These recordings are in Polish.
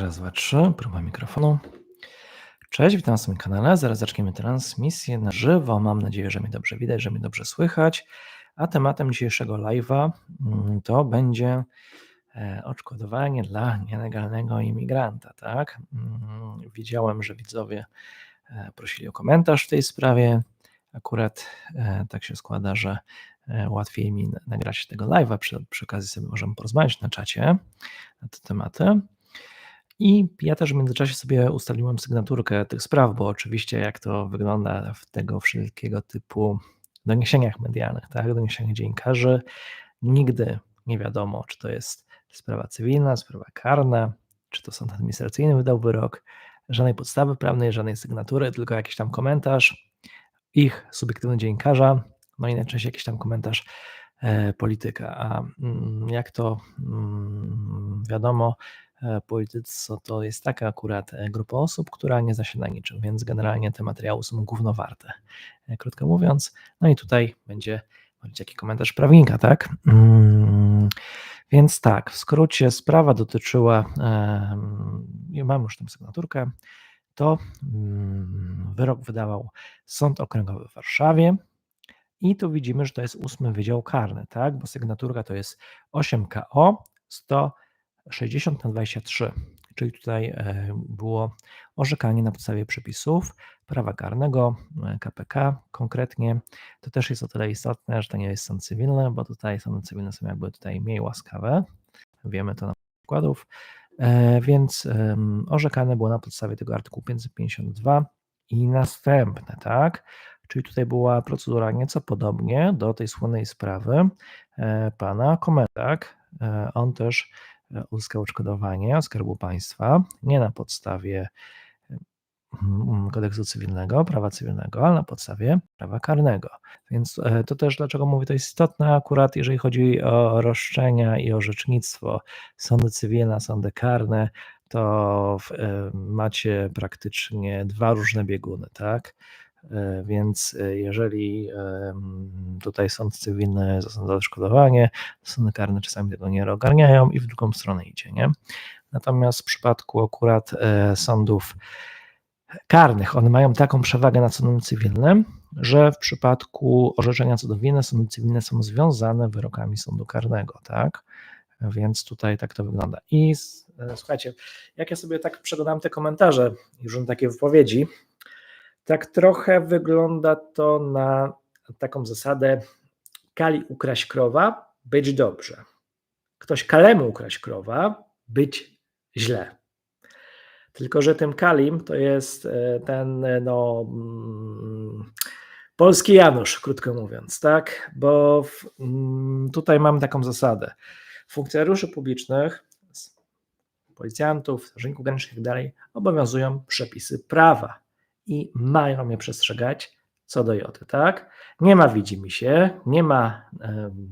Raz, dwa, trzy, próba mikrofonu. Cześć, witam na swoim kanale. Zaraz zaczniemy transmisję na żywo. Mam nadzieję, że mnie dobrze widać, że mnie dobrze słychać. A tematem dzisiejszego live'a mm, to będzie e, odszkodowanie dla nielegalnego imigranta. Tak? Mm, Widziałem, że widzowie e, prosili o komentarz w tej sprawie. Akurat e, tak się składa, że łatwiej mi nagrać tego live'a. Przy, przy okazji sobie możemy porozmawiać na czacie na te tematy. I ja też w międzyczasie sobie ustaliłem sygnaturkę tych spraw, bo oczywiście jak to wygląda w tego wszelkiego typu doniesieniach medialnych, tak, doniesieniach dziennikarzy, nigdy nie wiadomo, czy to jest sprawa cywilna, sprawa karna, czy to sąd administracyjny wydał wyrok, żadnej podstawy prawnej, żadnej sygnatury, tylko jakiś tam komentarz ich subiektywny dziennikarza, no i najczęściej jakiś tam komentarz polityka. A mm, jak to mm, wiadomo, e, politycy to jest taka akurat e, grupa osób, która nie na niczym, więc generalnie te materiały są gównowarte, e, krótko mówiąc. No i tutaj będzie taki komentarz prawnika, tak? Mm, Więc tak, w skrócie sprawa dotyczyła, i mam już tę sygnaturkę, to wyrok wydawał Sąd Okręgowy w Warszawie i tu widzimy, że to jest ósmy Wydział Karny, tak? Bo sygnaturka to jest 8KO 160 na 23, czyli tutaj e, było orzekanie na podstawie przepisów prawa karnego, e, KPK konkretnie. To też jest o tyle istotne, że to nie jest sąd cywilny, bo tutaj sądy cywilne są jakby tutaj mniej łaskawe. Wiemy to na przykładów. E, Więc orzekane było na podstawie tego artykułu 552 i następne, tak? Czyli tutaj była procedura nieco podobnie do tej słynnej sprawy e, pana Kometak. E, On też e, uzyskał odszkodowanie od Skarbu Państwa, nie na podstawie mm, kodeksu cywilnego, prawa cywilnego, ale na podstawie prawa karnego. Więc to też dlaczego mówię, to jest istotne akurat, jeżeli chodzi o roszczenia i orzecznictwo, sądy cywilne, sądy karne, to macie praktycznie dwa różne bieguny, tak? E, Więc e, jeżeli em, tutaj sąd cywilny zasądza odszkodowanie, sądy karne czasami tego nie ogarniają i w drugą stronę idzie, nie? Natomiast w przypadku akurat e, sądów karnych, one mają taką przewagę nad sądem cywilnym, że w przypadku orzeczenia co do winy sądy cywilne są związane wyrokami sądu karnego, tak? Więc tutaj tak to wygląda. I e, słuchajcie, jak ja sobie tak przeglądam te komentarze i różne takie wypowiedzi, tak trochę wygląda to na taką zasadę kali ukraść krowa, być dobrze. Ktoś kalemu ukraść krowa, być źle. Tylko, że tym Kalim to jest e, ten, e, no, mm, polski Janusz, krótko mówiąc, tak? Bo w, mm, tutaj mam taką zasadę. Funkcjonariuszy publicznych, policjantów, strażników granicznych i tak dalej, obowiązują przepisy prawa i mają je przestrzegać co do joty, tak? Nie ma widzi mi się, nie ma em,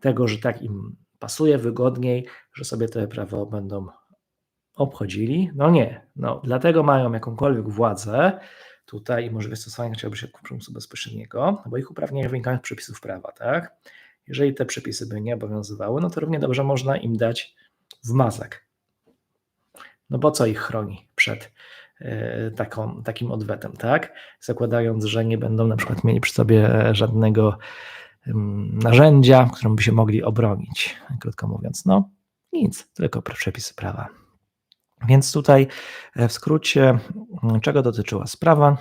tego, że tak im pasuje wygodniej, że sobie to prawo będą obchodzili? No nie. No, dlatego mają jakąkolwiek władzę tutaj i możliwość stosowania chociażby środków przymusu bezpośredniego, bo ich uprawnienia wynikają z przepisów prawa, tak? Jeżeli te przepisy by nie obowiązywały, no to równie dobrze można im dać w mazak. No bo co ich chroni przed taką, takim odwetem, tak? Zakładając, że nie będą na przykład mieli przy sobie żadnego em, narzędzia, którym by się mogli obronić, krótko mówiąc. No nic, tylko przepisy prawa. Więc tutaj e, w skrócie, czego dotyczyła sprawa?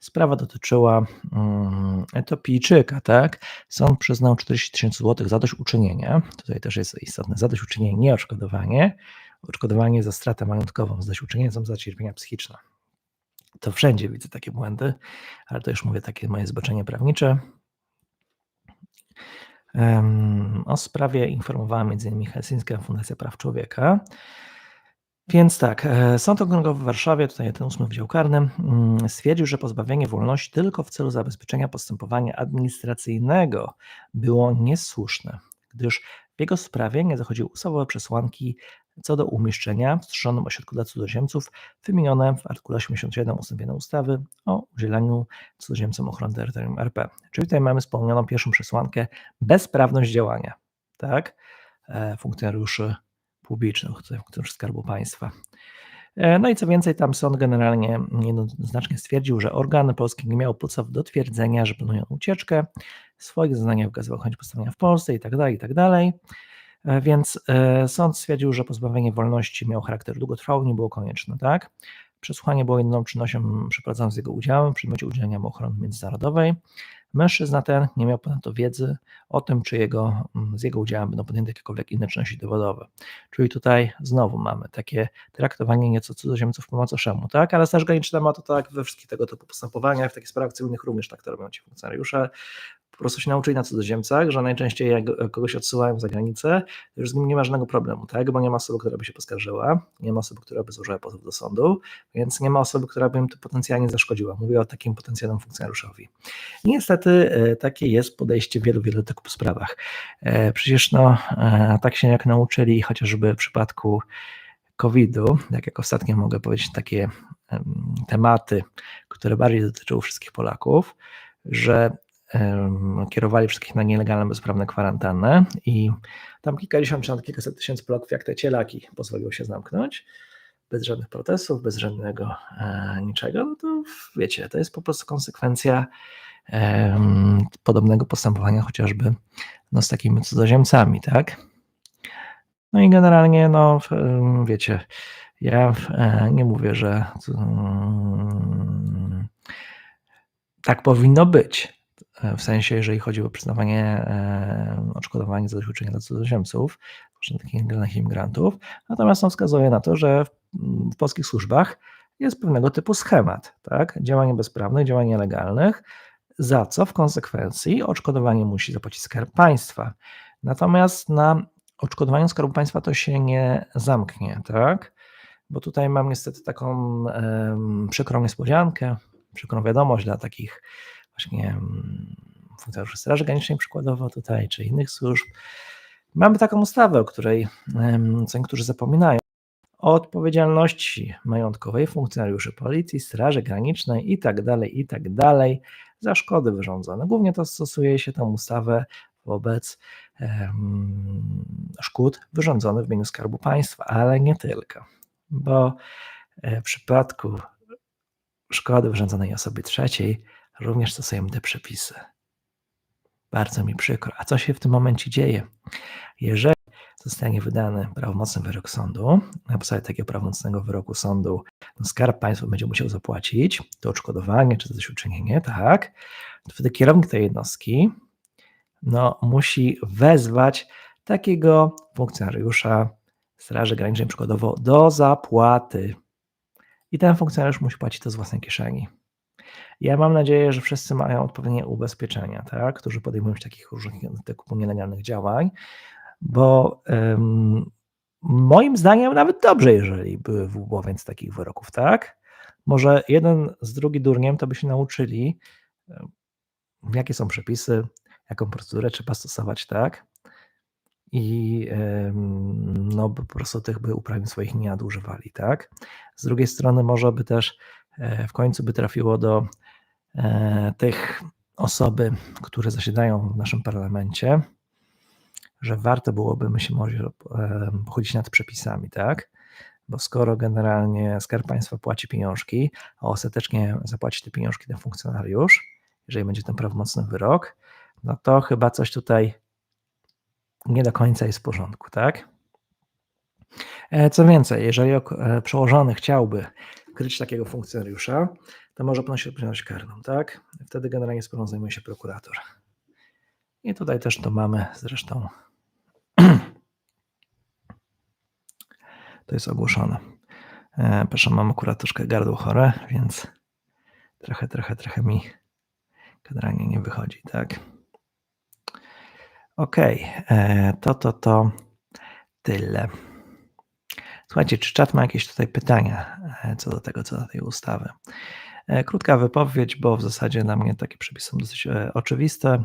Sprawa dotyczyła mm, Etopijczyka, tak? Sąd przyznał 40 tysięcy złotych zadośćuczynienie. Tutaj też jest istotne zadośćuczynienie, nie odszkodowanie. Odszkodowanie za stratę majątkową, zadośćuczynienie są za cierpienia psychiczne. To wszędzie widzę takie błędy, ale to już mówię takie moje zboczenie prawnicze. O sprawie informowała m.in. Helsińska Fundacja Praw Człowieka. Więc tak, e, Sąd Okręgowy w Warszawie, tutaj ten ósmy Wydział Karny, mm, stwierdził, że pozbawienie wolności tylko w celu zabezpieczenia postępowania administracyjnego było niesłuszne, gdyż w jego sprawie nie zachodziły ustawowe przesłanki co do umieszczenia w strzeżonym ośrodku dla cudzoziemców wymienione w artykule 87 ust. 1 ustawy o udzielaniu cudzoziemcom ochrony terytorium RP. Czyli tutaj mamy spełnioną pierwszą przesłankę bezprawność działania tak, e, funkcjonariuszy publicznych, funkcjonariuszy Skarbu Państwa. No i co więcej, tam sąd generalnie jednoznacznie stwierdził, że organ polski nie miał podstaw do twierdzenia, że planują ucieczkę, swoich zeznaniach wykazywał chęć postawienia w Polsce i tak dalej, i tak dalej. Więc sąd stwierdził, że pozbawienie wolności miało charakter długotrwały, nie było konieczne, tak? Przesłuchanie było jedyną czynnością przeprowadzoną z jego udziałem w przedmiocie udzielenia mu ochrony międzynarodowej. Mężczyzna ten nie miał ponadto wiedzy o tym, czy jego, z jego udziałem będą podjęte jakiekolwiek inne czynności dowodowe. Czyli tutaj znowu mamy takie traktowanie nieco cudzoziemców po macoszemu, tak? Ale Straż Graniczna ma to tak we wszystkich tego typu postępowaniach, w takich sprawach cywilnych również tak to robią ci funkcjonariusze po prostu się nauczyli na cudzoziemcach, że najczęściej jak kogoś odsyłają za granicę, to już z nim nie ma żadnego problemu, tak? Bo nie ma osoby, która by się poskarżyła, nie ma osoby, która by złożyła pozew do sądu, więc nie ma osoby, która by im to potencjalnie zaszkodziła. Mówię o takim potencjalnym funkcjonariuszowi. I niestety e, takie jest podejście w wielu, wielu tych sprawach. E, przecież no, e, tak się jak nauczyli chociażby w przypadku COVID-u, jak, jak ostatnio mogę powiedzieć, takie tematy, które bardziej dotyczą wszystkich Polaków, że kierowali wszystkich na nielegalne, bezprawne kwarantannę i tam kilkadziesiąt czy nawet kilkaset tysięcy Polaków jak te cielaki pozwoliło się zamknąć bez żadnych protestów, bez żadnego e, niczego, no to wiecie, to jest po prostu konsekwencja e, podobnego postępowania chociażby no, z takimi cudzoziemcami, tak? No i generalnie, no wiecie, ja e, nie mówię, że mm, tak powinno być, w sensie, jeżeli chodzi o przyznawanie e, odszkodowania za zadośćuczynienia dla cudzoziemców, takich nielegalnych imigrantów. Natomiast on wskazuje na to, że w, w polskich służbach jest pewnego typu schemat, tak? Działanie bezprawnych, działań nielegalnych, za co w konsekwencji odszkodowanie musi zapłacić Skarb Państwa. Natomiast na odszkodowaniu Skarbu Państwa to się nie zamknie, tak? Bo tutaj mam niestety taką um, przykrą niespodziankę, przykrą wiadomość dla takich właśnie mm, funkcjonariuszy Straży Granicznej przykładowo tutaj, czy innych służb. Mamy taką ustawę, o której co niektórzy zapominają, o odpowiedzialności majątkowej funkcjonariuszy Policji, Straży Granicznej i tak dalej, i tak dalej za szkody wyrządzone. Głównie to stosuje się tę ustawę wobec um, szkód wyrządzonych w imieniu Skarbu Państwa, ale nie tylko, bo e, w przypadku szkody wyrządzonej osobie trzeciej również stosujemy te przepisy. Bardzo mi przykro. A co się w tym momencie dzieje? Jeżeli zostanie wydany prawomocny wyrok sądu, na podstawie takiego prawomocnego wyroku sądu no Skarb Państwa będzie musiał zapłacić to odszkodowanie czy zadośćuczynienie, tak, to wtedy kierownik tej jednostki no, musi wezwać takiego funkcjonariusza Straży Granicznej przykładowo do zapłaty. I ten funkcjonariusz musi płacić to z własnej kieszeni. Ja mam nadzieję, że wszyscy mają odpowiednie ubezpieczenia, tak, którzy podejmują się takich różnych typu nielegalnych działań, bo moim zdaniem nawet dobrze, jeżeli były w głowie takich wyroków, tak? Może jeden z drugi durniem to by się nauczyli, jakie są przepisy, jaką procedurę trzeba stosować, tak? I no, po prostu tych by uprawnień swoich nie nadużywali, tak? Z drugiej strony może by też w końcu by trafiło do E, tych osoby, które zasiadają w naszym parlamencie, że warto byłoby, myślę, może e, pochodzić nad przepisami, tak? Bo skoro generalnie Skarb Państwa płaci pieniążki, a ostatecznie zapłaci te pieniążki ten funkcjonariusz, jeżeli będzie ten prawomocny wyrok, no to chyba coś tutaj nie do końca jest w porządku, tak? E, co więcej, jeżeli przełożony chciałby kryć takiego funkcjonariusza, to może ponosić odpowiedzialność karną, tak? Wtedy generalnie sprawą zajmuje się prokurator. I tutaj też to mamy zresztą. To jest ogłoszone. E, proszę, mam akurat troszkę gardło chore, więc trochę, trochę, trochę mi generalnie nie wychodzi, tak? Okej, okay. to, to, to tyle. Słuchajcie, czy czat ma jakieś tutaj pytania e, co do tego, co do tej ustawy? E, krótka wypowiedź, bo w zasadzie dla mnie takie przepisy są dosyć e, oczywiste.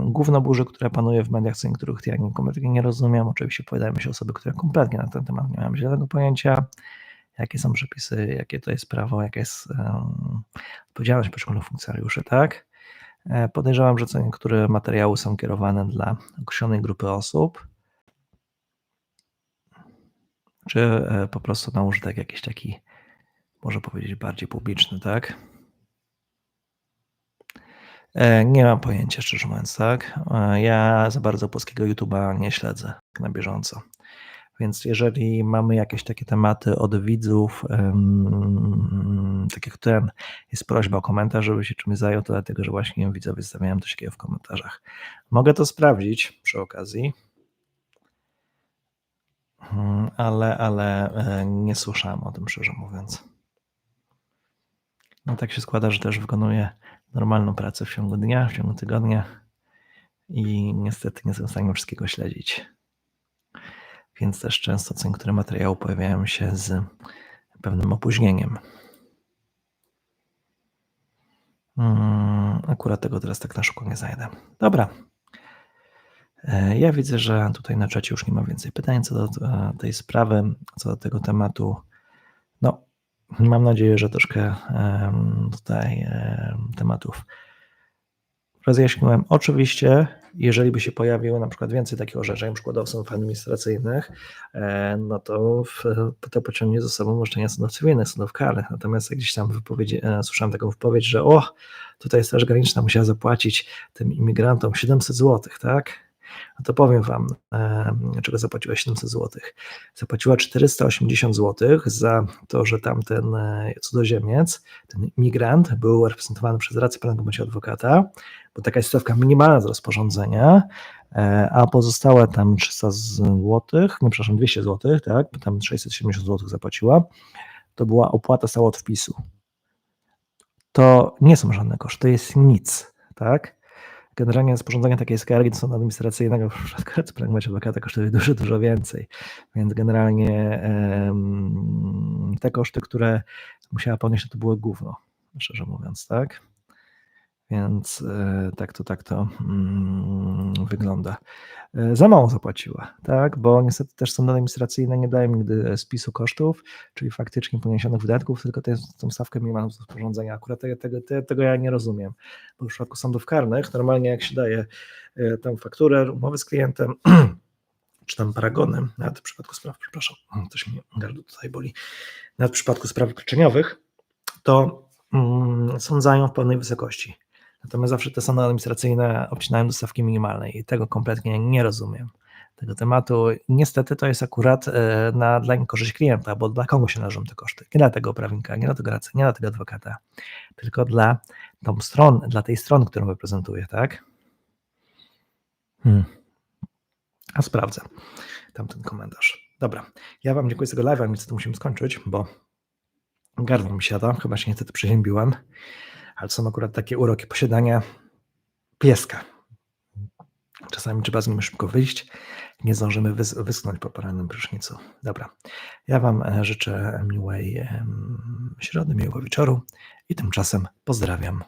Główno burzy, które panuje w mediach, co niektórych ja kompletnie nie rozumiem. Oczywiście pojawiają się osoby, które kompletnie na ten temat nie mają zielonego pojęcia, jakie są przepisy, jakie to jest prawo, jaka jest odpowiedzialność poszczególnych funkcjonariuszy, tak? Podejrzewam, że co niektóre materiały są kierowane dla określonej grupy osób, czy e, po prostu na użytek jakiś taki, może powiedzieć, bardziej publiczny, tak? E, nie mam pojęcia, szczerze mówiąc, tak? E, ja za bardzo polskiego YouTube'a nie śledzę na bieżąco. Więc jeżeli mamy jakieś takie tematy od widzów, tak jak ten, jest prośba o komentarz, żeby się czymś zajął, to dlatego, że właśnie widzowie stawiają coś takiego w komentarzach. Mogę to sprawdzić przy okazji, ale, ale e, nie słyszałem o tym, szczerze mówiąc. No tak się składa, że też wykonuję normalną pracę w ciągu dnia, w ciągu tygodnia i niestety nie jestem w stanie wszystkiego śledzić więc też często co niektóre materiały pojawiają się z pewnym opóźnieniem. Hmm, akurat tego teraz tak na szybko nie znajdę. Dobra. E, ja widzę, że tutaj na czacie już nie ma więcej pytań co do e, tej sprawy, co do tego tematu. No, mam nadzieję, że troszkę tutaj tematów rozjaśniłem. Oczywiście jeżeli by się pojawiło na przykład więcej takich orzeczeń przykładowców administracyjnych, e, no to to pociągnie ze sobą roszczenia sądów cywilnych, sądów karnych. Natomiast gdzieś tam wypowiedzi, e, słyszałem taką wypowiedź, że o, tutaj Straż Graniczna musiała zapłacić tym imigrantom 700 zł, tak? No to powiem Wam, e, czego zapłaciła 700 zł. Zapłaciła 480 zł za to, że tamten cudzoziemiec, ten imigrant był reprezentowany przez rację prawnego bądź adwokata, bo taka jest stawka minimalna z rozporządzenia, e, a pozostałe tam 300 zł, nie przepraszam, 200 zł, tak, bo tam 670 zł zapłaciła, to była opłata stała od wpisu. To nie są żadne koszty, to jest nic, tak? Generalnie sporządzenie takiej skargi do sądu administracyjnego w przypadku pragmacie adwokata kosztuje dużo, dużo więcej. Więc generalnie te koszty, które musiała ponieść, to było gówno, szczerze mówiąc, tak? Więc e, tak to, tak to mm, wygląda. E, za mało zapłaciła, tak? Bo niestety też sądy administracyjne nie dają nigdy spisu kosztów, czyli faktycznie poniesionych wydatków, tylko tę, tą stawkę minimalną z rozporządzenia. Akurat tego, tego, tego ja nie rozumiem, bo w przypadku sądów karnych normalnie jak się daje e, tam fakturę, umowę z klientem, czy tam paragonem, nawet w przypadku spraw, przepraszam, coś mi gardło tutaj boli, nawet w przypadku spraw wykroczeniowych, to mm, sądzają w pewnej wysokości. Natomiast zawsze te sądy administracyjne obcinają do stawki minimalnej i tego kompletnie nie rozumiem. Tego tematu. Niestety to jest akurat e, na, dla korzyść klienta, bo dla kogo się należą te koszty? Nie dla tego prawnika, nie dla tego radcy, nie dla tego adwokata, tylko dla, tą stron, dla tej strony, którą reprezentuje, tak? Hmm. A sprawdzę tamten komentarz. Dobra, ja Wam dziękuję za tego live'a, niestety musimy skończyć, bo gardło mi siada, chyba się niestety przeziębiłem ale są akurat takie uroki posiadania pieska. Czasami trzeba z nim szybko wyjść, nie zdążymy wys wyschnąć po porannym prysznicu. Dobra, ja Wam e, życzę miłej środy, miłego wieczoru i tymczasem pozdrawiam.